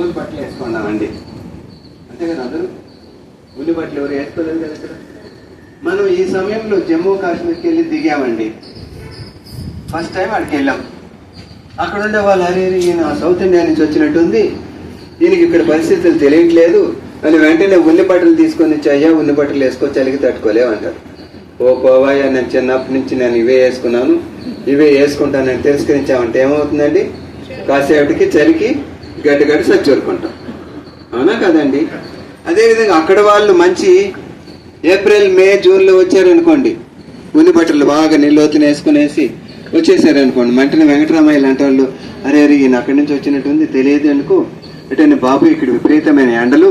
నూనె బట్టలు వేసుకున్నామండి అంతే కదా అందరూ ఉల్లి బట్టలు ఎవరు వేసుకోలేదు కదా ఇక్కడ? మనం ఈ సమయంలో జమ్మూ కాశ్మీర్కి వెళ్ళి దిగామండి. ఫస్ట్ టైం అక్కడికి వెళ్ళాం. అక్కడ ఉండే వాళ్ళు అరే ఈయన సౌత్ ఇండియా నుంచి వచ్చినట్టుంది. ఈయనకి ఇక్కడ పరిస్థితులు తెలియట్లేదు. అని వెంటనే ఉల్లి బట్టలు తీసుకొని వచ్చి అయ్యా ఉల్లి బట్టలు వేసుకో చలికి తట్టుకోలేమంటారు ఓ పోవాయ్యా నేను చిన్నప్పటి నుంచి నేను ఇవే వేసుకున్నాను. ఇవే వేసుకుంటానని తిరస్కరించామంటే ఏమవుతుందండి? కాసేపటికి చలికి గడ్డ గడ్డ సచ్చూరుకుంటాం. అవునా కదండి? అదేవిధంగా అక్కడ వాళ్ళు మంచి ఏప్రిల్ మే జూన్లో వచ్చారనుకోండి. ఉన్ని బట్టలు బాగా నిల్లోతుని వేసుకునేసి వచ్చేసారనుకోండి. వెంటనే వెంకటరామయ్య లాంటి వాళ్ళు అరే అరే ఈయన అక్కడి నుంచి వచ్చినట్టుంది తెలియదు అనుకో. అంటే బాబు ఇక్కడ విపరీతమైన ఎండలు.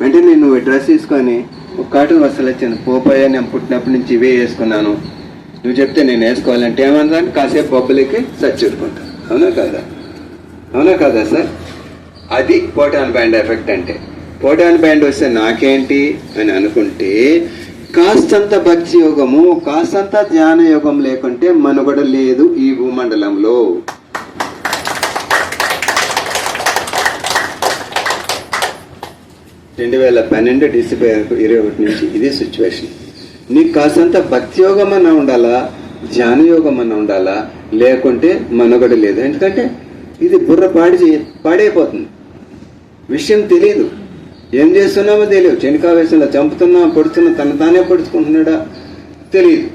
వెంటనే నువ్వు డ్రెస్ తీసుకొని ఒక కాటన్ వస్తువులు వచ్చాను పోపాయ నేను పుట్టినప్పటి నుంచి ఇవే వేసుకున్నాను. నువ్వు చెప్తే నేను వేసుకోవాలంటే ఏమన్నా కాసేపు పప్పులకి చచ్చూరుకుంటాను అవునా కాదా? అవునా కాదా సార్? అది పోటాన్ బ్యాండ్ ఎఫెక్ట్ అంటే. పోటాన్ బ్యాండ్ వస్తే నాకేంటి అని అనుకుంటే కాస్తంత భక్తి యోగము కాస్తంత ధ్యాన యోగం లేకుంటే మనుగడ లేదు ఈ భూమండలంలో. రెండు వేల పన్నెండు డిసెంబర్ ఇరవై ఒకటి నుంచి ఇదే సిచ్యువేషన్ నీకు కాస్తంత భక్తి యోగం అన్న ఉండాలా ధ్యాన యోగం అన్న ఉండాలా లేకుంటే మనుగడ లేదు. ఎందుకంటే ఇది బుర్ర పాడి చే- పాడైపోతుంది. విషయం తెలియదు ఏం చేస్తున్నామో తెలియదు చెనికావేశంలో చంపుతున్నా పొడుచున్నా తన తానే పొడుచుకుంటున్నాడా? తెలియదు